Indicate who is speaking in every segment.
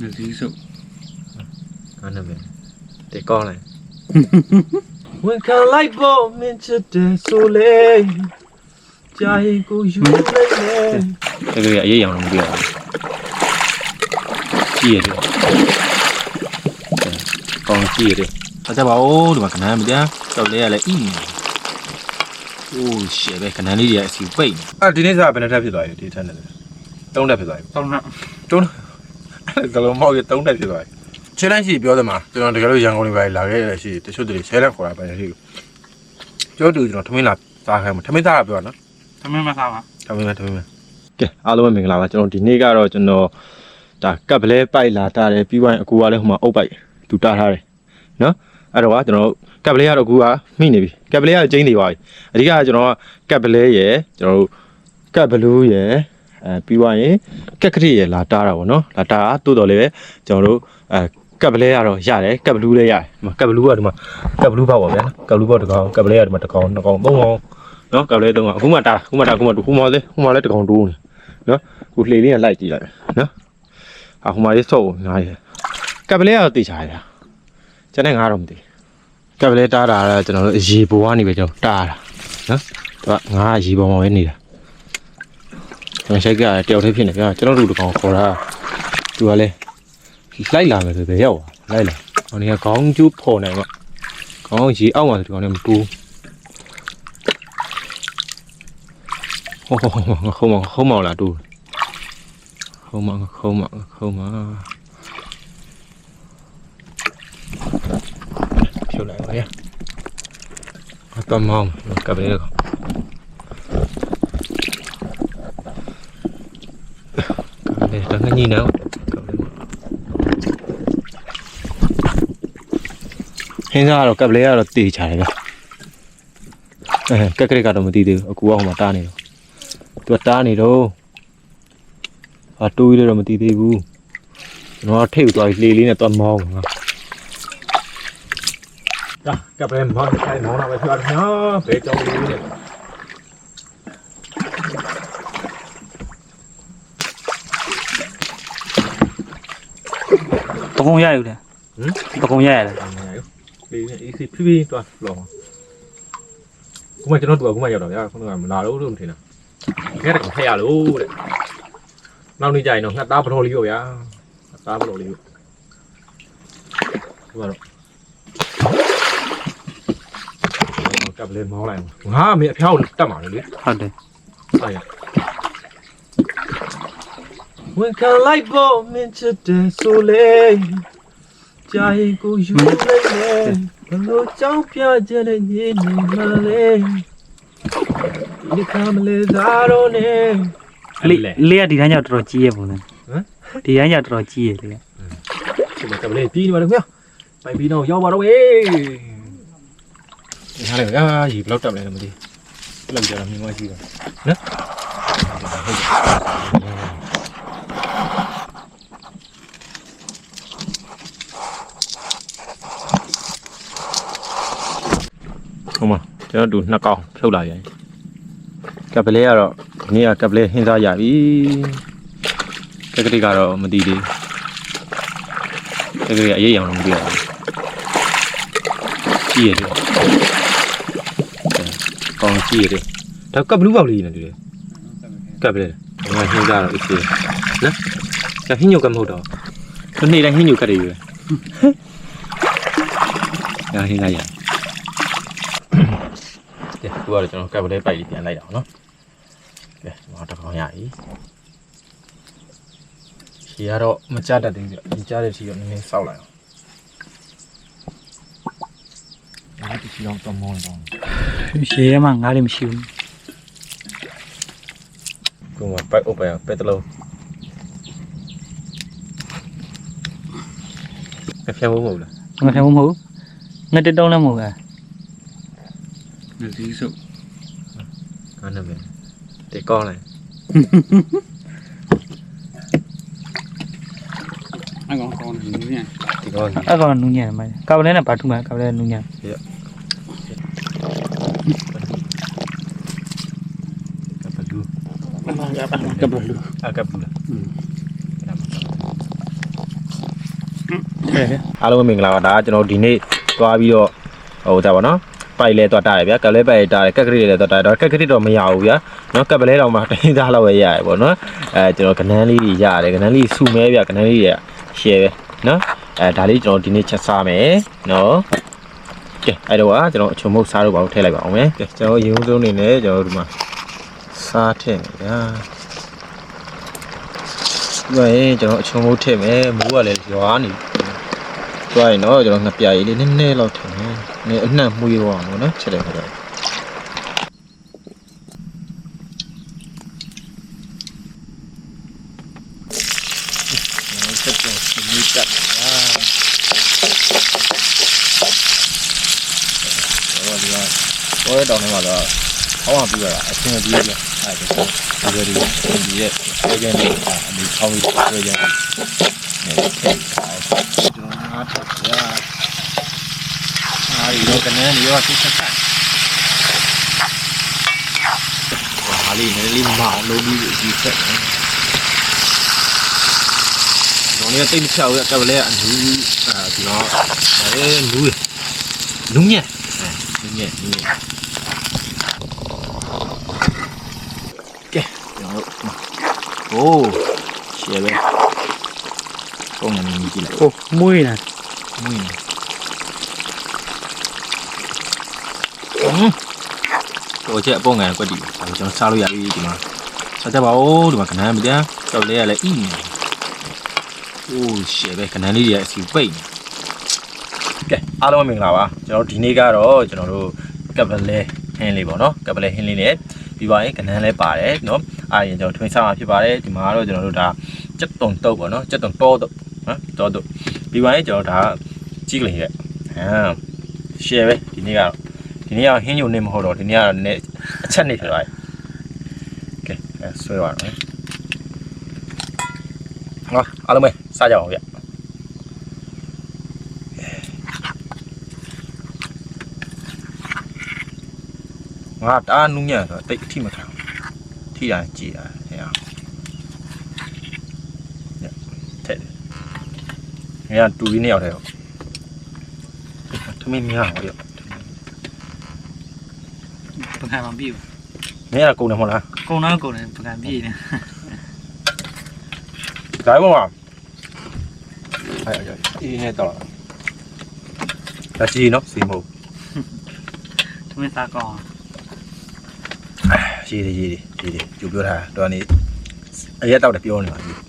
Speaker 1: လူစည်းစုပ်
Speaker 2: ငါနာမည်တေကောင်းလိုက်ဝင်ခံလိုက်ဖို့မင်းချစ်တယ်ဆိုလေကြာရင်ကိုယူလိုက်မယ်တကယ်အရေးရောင်လို့မပြောဘူးကြည့်ရတယ်ကောင်းကြည့်ရတယ်
Speaker 3: အကြပါဦးဒီမှာခဏမပြန်တော့လေးရလဲအီးအိုးရှယ်ပဲခဏလေးတွေအစီပိတ်နေ
Speaker 1: အဲ့ဒီနေ့စားဘယ်နှစ်ထပ်ဖြစ်သွားပြီဒီထက်နဲ့သုံးထပ်ဖြစ်သွားပြီ
Speaker 4: တောင်းတာ
Speaker 1: သုံးအဲ့ ဒါလုံးမောက်ရသုံးထပ်ဖြစ်သွားပြီခြေလမ်းရှိပြောတယ်မှာကျွန်တော်တကယ်လို့ရန်ကုန်လေးပဲလာခဲ့ရရှိတချို့တွေခြေလမ်းခေါ်တာပဲရှိပြောတူကျွန်တော်ထမင်းလာစားခိုင်းမှာထမင်းစားတာပြောနော်
Speaker 4: သမင်းမစားပါ
Speaker 1: ထမင်းပဲထမင်းပဲ
Speaker 2: ကဲအားလုံးပဲမင်္ဂလာပါကျွန်တော်ဒီနေ့ကတော့ကျွန်တော်ဒါကပ်ပလဲပိုက်လာတာတယ်ပြီးသွားရင်အကူကလည်းဟိုမှာအုပ်ပိုက်သူတားထားတယ်နော်အဲ့တော့ကကျွန်တော်ကပ်ပလဲကတော့အကူကမိနေပြီကပ်ပလဲကကျင်းနေပါပြီအဓိကကကျွန်တော်ကကပ်ပလဲရယ်ကျွန်တော်တို့ကပ်ဘလူးရယ် အဲပြီးသွားရင်ကက်ကရစ်ရယ်လာတားတာပေါ့နော်လာတားတိုးတော်လည်းပဲကျွန်တော်တို့အဲကပ်ပလဲကတော့ရတယ်ကပ်ဘလူးလည်းရတယ်ဒီမှာကပ်ဘလူးကဒီမှာကပ်ဘလူးပေါ့ဗျာနော်ကပ်ဘလူးပေါ့တစ်ကောင်ကပ်ပလဲကဒီမှာတစ်ကောင်နှစ်ကောင်သုံးကောင်နော်ကပ်ပလဲသုံးကောင်အခုမှတားအခုမှတားအခုမှဟိုမှာလေဟိုမှာလည်းတစ်ကောင်တိုးနေနော်ခုလှေလေးကလိုက်ကြည့်လိုက်နော်အဟိုမှာလေးစော့ငါးရကပ်ပလဲကတော့တေချာရတာကျန်တဲ့ငါးတော့မသိကပ်ပလဲတားတာကကျွန်တော်တို့ရေပေါ်ကနေပဲကျွန်တော်တားတာနော်သူကငါးရေပေါ်မှာပဲနေတာ ကျွန်တော်ရှိုက်ကတယောက်တည်းဖြစ်နေဗျာကျွန်တော်တို့တကောင်ခေါ်တာသူကလည်းလိုက်လာမယ်ဆိုပဲရောက်သွားလိုက်လာဟိုနေကခေါင်းကျူးဖော်နိုင်မှာခေါင်းရေအောက်မှာဆိုဒီကောင်လည်းမတူဟောဟောဟောခုံးမခုံးမလာတူ không mà không mà không mà chiều lại rồi nhé tôm mồm cặp đấy được cặp đấy trắng cái nhìn nào hiện ra rồi cặp đấy rồi tỉ chảy rồi cái cái cái đó mà tỉ từ cú ông mà ta này rồi tuột ta này đâu အတူကြီးလည်းတော့မတည်သေးဘူးကျွန်တော်ထိတ်သွားပြီးလေလေးနဲ့သွားမောင်းမှာဒါကပ်ပဲမောင်းခိုင်းမောင်းလာပဲဖြစ်ပါနော်ဘယ်ကြောင်လေးနဲ့
Speaker 4: ပကုံရယူတယ်ပကုံရရတယ်
Speaker 2: အများကြီးလေနဲ့ AC ဖိဖိသွားလောခုမှကျွန်တော်တူကခုမှရောက်တော့ဗျာခုနကမလာတော့လို့မထင်တာခဲတကဖက်ရလို့တဲ့နောက်နေ့ကျရင်တော့ငှက်သားပတော်လေးရောဗျာငှက်သားပတော်လေးရောဒီမှာတော့ကပ်လေးမောင်းလိုက်ငါအမေအဖျောက်တက်မှာလေ
Speaker 4: ဟုတ်တယ်
Speaker 2: 哎呀！ ဝင်ခံလိုက်ဖို့မင်းချစ်တယ်ဆိုလေကြာရင်ကိုယူလိုက်မယ်ဘလို့ကြောက်ပြကြတဲ့ညနေမလေးဒီကမလေးသားတော့နေ
Speaker 4: လေးလေးကဒီတိုင်းကြောက်တော်တော်ကြီးရပုံစံ
Speaker 2: ဟမ်
Speaker 4: ဒီတိုင်းကြောက်တော်တော်ကြီးရလေ
Speaker 2: ဒီမှာကမလေးပြီးနေပါလေခင်ဗျာပိုင်ပြီးတော့ရောက်ပါတော့ဝေးဒီဟာလေအာရေဘလောက်တက်မလဲမသိဘူးလောက်ကြတော့မြင်မရှိပါနော်ဟိုမှာ ကျွန်တော်တို့နှစ်ကောင်ဖြုတ်လာရင်ကပ်ပလဲကတော့ဒီနေ့ကကပ်ပလဲဟင်းစားရပြီကက်ကတိကတော့မသိသေးဘူးကက်ကတိကအရေးရောင်လို့မသိရဘူးကြည့်ရတယ်ကောင်းကြည့်ရတယ်ဒါကပ်ဘလူးပေါက်လေးနေတူတယ်ကပ်ပလဲငါဟင်းစားတော့အစ်နော်ကဟင်းညုတ်ကမဟုတ်တော့ဒီနေ့တိုင်းဟင်းညုတ်ကတ်ရည်ပဲငါဟင်းစားရ ကဲခုကတော့ကျွန်တော်ကပ်ပလဲပိုက်လေးပြန်လိုက်အောင်နော်ကဲဒီမှာတစ်ကောင်ရပြီရှည်ကတော့မကြတတ်သေးဘူးပြကြတဲ့ထီတော့နည်းနည်းစောက်လိုက်အောင်ဒီချီတော့တော့မောင်းတော့
Speaker 4: ရှေးရမှငါးလေးမရှိဘူး
Speaker 2: ကိုမပိုက်အုပ်ပိုင်ပက်တလုံးအဖျက်ဖို့မဟုတ်လား
Speaker 4: ငါထဲမဟုတ်ငါတက်တောင်းလည်းမဟုတ်ဘူး
Speaker 1: လူစည်းစုပ်
Speaker 2: ငါနာမည်တေကောင်းလိုက်
Speaker 4: အကောင်ကောင်းတယ်နူးညံ့
Speaker 2: တေကောင်း
Speaker 4: အကောင်နူးညံ့မှာကပလဲနဲ့ဘာထူမှာကပလဲနူးညံ့
Speaker 2: ကပ်ဘလူး
Speaker 4: ကပလူ
Speaker 2: အကပ်ဘူးလား
Speaker 4: ဟဲ့
Speaker 2: အားလုံးပဲမင်္ဂလာပါဒါကကျွန်တော်ဒီနေ့သွားပြီးတော့ဟိုဒါပါနော် ပိုက်လဲသွားတာရဗျာကပ်လဲပိုက်တာတယ်ကက်ကလေးလဲသွားတာတော့ကက်ကလေးတော့မရဘူးဗျာနော်ကပ်ပလဲတော့မှတိုင်းသားလောက်ပဲရရပေါ့နော်အဲကျွန်တော်ကနန်းလေးကြီးရတယ်ကနန်းလေးစုမဲဗျာကနန်းလေးကြီးရှယ်ပဲနော်အဲဒါလေးကျွန်တော်ဒီနေ့ချက်စားမယ်နော်ကဲအဲ့တော့ကကျွန်တော်အချုံမုတ်စားတော့ပါဦးထည့်လိုက်ပါအောင်မယ်ကဲကျွန်တော်ရေဦးဆုံးနေနဲ့ကျွန်တော်ဒီမှာစားထည့်မယ်ဗျာဒီမှာရင်ကျွန်တော်အချုံမုတ်ထည့်မယ်မိုးကလည်းရွာနေ သွားရင်တော့ကျွန်တော်ငပြရေးလေးနည်းနည်းလောက်ထည့်မယ်။နည်းအနှံ့မှုရအောင်လို့နော်ချက်တယ်ခါတော့ဆက်တော့ဒီတက်အာတော့ဒီကတော့တောင်းနေမှာတော့ဟောင်းပြီးရတာအဆင်ပြေပြအဲ့ဒါကိုဒီလိုဒီရဲ့စေကင်းလေးအမေခေါင်းလေးတွေ့ကြတယ်။နေထည့်ထားကျွန်တော်အားထုတ်ရအားရီတော့ကနေရောစစ်ဆက်ဆက်ဟာလေးနည်းလေးမအောင်လို့ပြီးဒီဆက်တယ် တော့လည်းတိတ်မချောက်ရကပ်လဲအနူးအဲဒီတော့ဒါလည်းနူးနူးညက်နူးညက်နူးညက်ကဲကျွန်တော်တို့โอ้ရှယ် ပုံစံမျိုးကြည့်လိုက်
Speaker 4: ဟိုမွေးနေ
Speaker 2: မွေးနေဟိုချက်အပုံကန်ကွက်တီဒါကျွန်တော်စားလို့ရပြီဒီမှာစားတတ်ပါဦးဒီမှာခဏမပြန်ကြောက်လဲရလဲဤနေအိုးရှယ်ပဲခဏလေးတွေအစီပိတ်နေကဲအားလုံးမင်္ဂလာပါကျွန်တော်ဒီနေ့ကတော့ကျွန်တော်တို့ကပလဲဟင်းလေးပေါ့နော်ကပလဲဟင်းလေးနဲ့ပြီးပါရင်ကဏန်းလည်းပါတယ်နော်အားရင်ကျွန်တော်ထွင်းစားမှာဖြစ်ပါတယ်ဒီမှာကတော့ကျွန်တော်တို့ဒါကြက်တုံတုပ်ပေါ့နော်ကြက်တုံတော့ နော်တောတုတ်ပြီးပါရင်ကျွန်တော်ဒါကြီးကလေးရဲ့ဟမ်ရှယ်ပဲဒီနေ့ကတော့ဒီနေ့ကဟင်းညုံနေမဟုတ်တော့ဒီနေ့ကတော့နည်းအချက်နေဖြစ်သွားပြီကဲအဲဆွဲပါတော့ဟောအားလုံးပဲစားကြအောင်ဗျငါတားနူးညံ့ဆိုတိတ်အထိမခံဘူးထိတာကြည်တာဟဲ့အောင်ထက် တယ်ငါတူပြီးနှစ်ယောက်တည်းဟုတ်ထမင်းများအောင်ဗျ
Speaker 4: ပကံမပြေဘူး
Speaker 2: မင်းကကုန်တယ်မဟုတ်လား
Speaker 4: ကုံတော့ကုံတယ်ပကံပြေနေ
Speaker 2: ဒါပေမဲ့အဲ့အဲ့ဒီနေ့တော့ဒါစီနော်စီမဟုတ်
Speaker 4: သမင်းစားကောင်း
Speaker 2: ရေးတယ်ရေးတယ်ရေးတယ်ကျူပြောထားတော့နေအရက်တောက်တယ်ပြောနေပါပြီ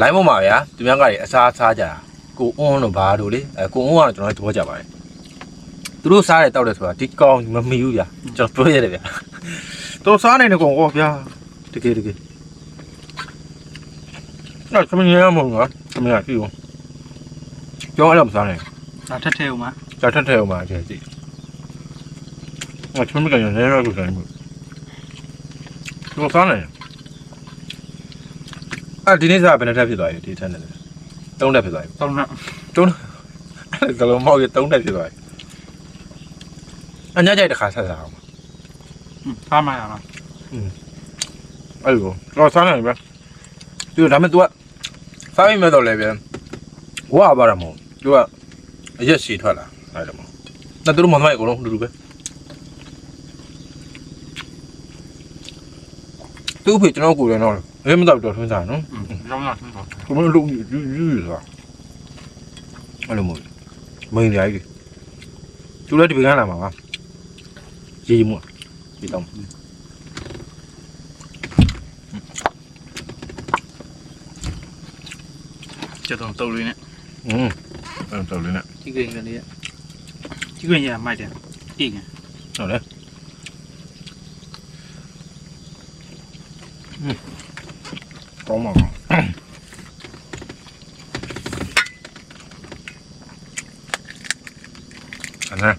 Speaker 2: လိုင်းပေါ်မှာဗျာသူများကတွေအစားစားကြတာကိုအွန်းတို့ဘာတို့လေအဲကိုအွန်းကတော့ကျွန်တော်တို့သဘောကျပါတယ်သူတို့စားတယ်တောက်တယ်ဆိုတာဒီကောင်းမမီဘူးဗျာကျွန်တော်ပြောရတယ်ဗျာတို့စားနိုင်တယ်ကောင်ဟောဗျာတကယ်တကယ်အဲ့သမီးရမဟုတ်လားသမီးကကြည့်ဦးကျောင်းအဲ့လိုမစားနိုင်
Speaker 4: ဒါထက်ထဲဦးမှာ
Speaker 2: ကြာထက်ထဲအောင်ပါကြည့်ကြည့်အချွမ်းမကန်ရနေရကူဆိုင်မှုတို့စားနိုင် အဲ့ဒီနေ့စားဘယ်နှစ်ထပ်ဖြစ်သွားပြီဒီထက်နဲ့သုံးထပ်ဖြစ်သွားပြီ
Speaker 4: သုံးနဲ့
Speaker 2: အဲ့ဒါလုံးမောက်ရသုံးထပ်ဖြစ်သွားပြီအညာကြိုက်တစ်ခါဆက်စားအောင်
Speaker 4: ဖားမရမှာ
Speaker 2: အဲ့လိုတော့စားနိုင်ပဲသူဒါမဲ့ तू ကစားမိမဲ့တော့လည်းပြန်ဝါပါရမို့ तू ကအရက်ရှည်ထွက်လာအဲ့လိုမို့ဒါသူတို့မမိုက်အကုန်လုံးအတူတူပဲသူ့ဖေကျွန်တော်ကိုယ်လည်းတော့အေးမတော့တော်ထွန်းစားနော်
Speaker 4: ရောင်းရဆုံးတော့
Speaker 2: ဘယ်လိုလုပ်ယူယူယူသွားအဲ့လိုမို့မိန်ကြိုက်ကြီးသူလည်းဒီပကန်းလာမှာပါရေးမှုဒီတော့
Speaker 4: ကျတော့တုံးလေးနဲ့
Speaker 2: อืมအဲ့တော့လေးနဲ့
Speaker 4: ကြီးကိန်းကလေးကြီးကိန်းရမို က်တယ်အေးငယ်
Speaker 2: ဟုတ်လေကောင်းပါအနာ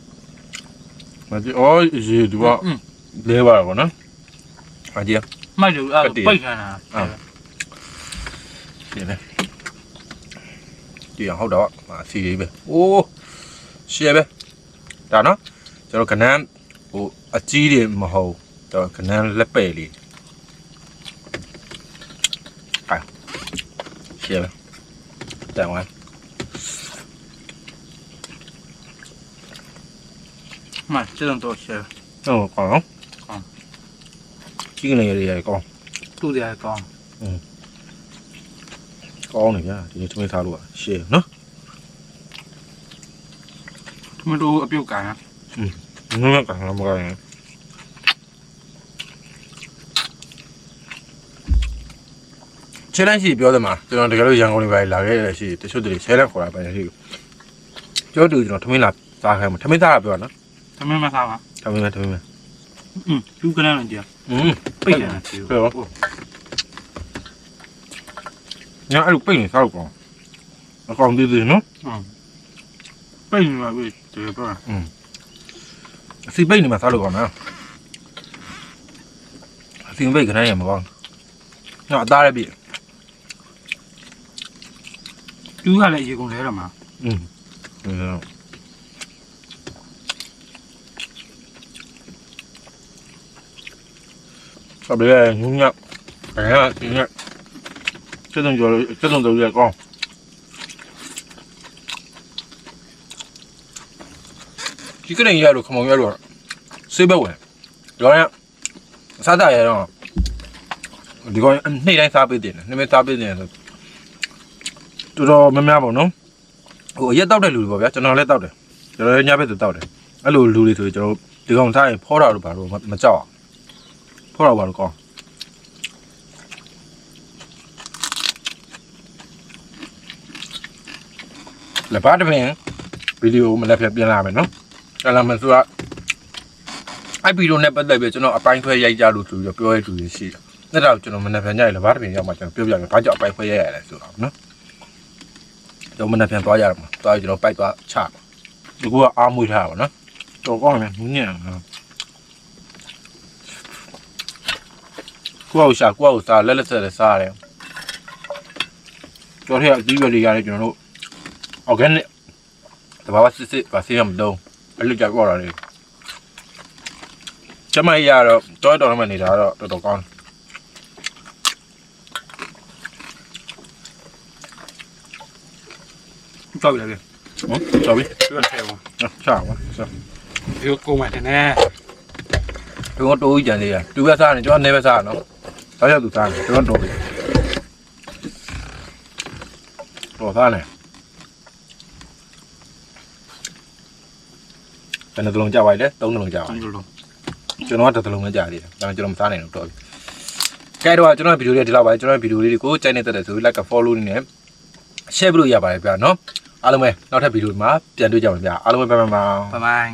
Speaker 2: မဒီအော်ရေဒီကလဲပါတော့နော်အကြီး
Speaker 4: မိုက်တယ်အဲ့ပိတ်ခံတာ
Speaker 2: ဒီလေဒီအောင်ဟုတ်တော့အစီလေးပဲအိုးရှယ်ပဲဒါနော်ကျွန်တော်ကနန်းဟိုအကြီးတွေမဟုတ်တော့ကနန်းလက်ပဲ့လေး เค็มแต่ว่ามา
Speaker 4: เจอตั
Speaker 2: วเค็มโอ้
Speaker 4: ก
Speaker 2: องกองชื่อ
Speaker 4: อะไร
Speaker 2: ใหญ่กองตู้ใหญ่กอง
Speaker 4: อืมกองห
Speaker 2: น่อยจ้ะทีนี้ทำไมทาลูกอ่ะเชี่ยเนาะท
Speaker 4: ำไมดูอภิวการอ่ะ
Speaker 2: อืมไม่ไม่การทำอะไร ခြေလမ်းရှိပြောတယ်မှာကျွန်တော်တကယ်လို့ရန်ကုန်တွေပါလာခဲ့ရရှိတချို့တွေခြေလမ်းခေါ်တာပဲရှိပြောတူကျွန်တော်ထမင်းလာစားခိုင်းမှာထမင်းစားတာပြောနော်
Speaker 4: သမင်းမစားပါ
Speaker 2: ထမင်းလာထမင်းလာ
Speaker 4: อืมသူကလည်းလည်းကြာ
Speaker 2: อืม
Speaker 4: ပိတ်တယ်နော်သူ
Speaker 2: ပြောညာအဲ့လိုပိတ်နေစားလို့ကောင်းအကောင်သေးသေးနော်
Speaker 4: ပိတ်နေပါပြီဒီပြောอืม
Speaker 2: အစီပိတ်နေမှာစားလို့ကောင်းနော်အစီပိတ်ခဏရမှာကောင်းနော်အသားရပြီ
Speaker 4: တူးကလည်းရေကုန်လဲတော့မှာ
Speaker 2: อืมแล้วဆက်ပြီးလဲငုံညက်အဲဒါဒီညက်စက်တုံကျော်လေးစက်တုံတူရကောင်းဒီကနေ့ရလို့ခမောင်ရလို့ဆေးဘက်ဝင်ရောရစားတာရတော့ဒီကောင်နေ့တိုင်းစားပေးတယ်နှစ်မင်းစားပေးတယ်ဆို တော်တော်များများပေါ့နော်ဟိုအရက်တောက်တဲ့လူတွေပေါ့ဗျာကျွန်တော်လည်းတောက်တယ်ကျွန်တော်လည်းညဘက်သူတောက်တယ်အဲ့လိုလူတွေဆိုကျွန်တော်ဒီကောင်စားရင်ဖောတာတို့ဘာလို့မကြောက်အောင်ဖောတာဘာလို့ကောင်းလက်ပါတပင်ဗီဒီယိုမလက်ဖြတ်ပြင်လာမယ်နော်။အဲ့လာမဆိုတော့အဲ့ဗီဒီယိုနဲ့ပတ်သက်ပြီးကျွန်တော်အပိုင်းခွဲရိုက်ကြလို့ဆိုပြီးတော့ပြောရတူရရှိတယ်။အဲ့ဒါကိုကျွန်တော်မလက်ဖြတ်ညရလက်ပါတပင်ရောက်မှကျွန်တော်ပြောပြမယ်။ဘာကြောင့်အပိုင်းခွဲရိုက်ရလဲဆိုတော့နော်။ကျွန် တော်မလက်ဖြတ်သွားရမှာ။သွားပြီးကျွန်တော်ပိုက်သွားချမှာ။ဒီကူကအားမွေးထားတာပါနော်။တော်ကောင်းတယ်ညံ့နော်။ကိုယ့်အရှာကိုယ့်အစားလက်လက်ဆက်လက်စားရတယ်။ကျော်ထက်အကြီးရွယ်လေးရတယ်ကျွန်တော်တို့ organic တဘာဝစစ်စစ်ပါစေးရမတော့အဲ့လိုကြောက်ရတာလေကျမရတော့တော်တော်မှနေတာတော့တော်တော်ကောင်း
Speaker 4: တောက်ရတယ်
Speaker 2: ဟုတ်တောက်ပြီ
Speaker 4: သူကထဲပါ
Speaker 2: ချာပါဆော
Speaker 4: ဒီကိုမှတနေသူ
Speaker 2: ကတိုးကြံလေးရသူကစားတယ်ကျွန်တော်နေပဲစားရနော်တော့ရောက်သူစားတယ်ကျွန်တော်တော်ပြီတော်စားတယ်တနေ့လုံးကြာပါလေသုံးလုံးကြာ
Speaker 4: ပါ
Speaker 2: ကျွန်တော်ကတစ်လုံးပဲကြာသေးတယ်ဒါပေမဲ့ကျွန်တော်မစားနိုင်တော့တော်ပြီကဲတော့ကျွန်တော်ဗီဒီယိုလေးဒီလောက်ပါကျွန်တော်ဗီဒီယိုလေးကိုကြိုက်နေတဲ့တဲ့ဆိုပြီး like follow နေနဲ့ share လုပ်ရပါတယ်ဗျာနော် အားလုံးပဲနောက်ထပ်ဗီဒီယိုမှာပြန်တွေ့ကြပါမယ်ဗျာအားလုံးပဲဘိုင်ဘို
Speaker 4: င်ဘိုင်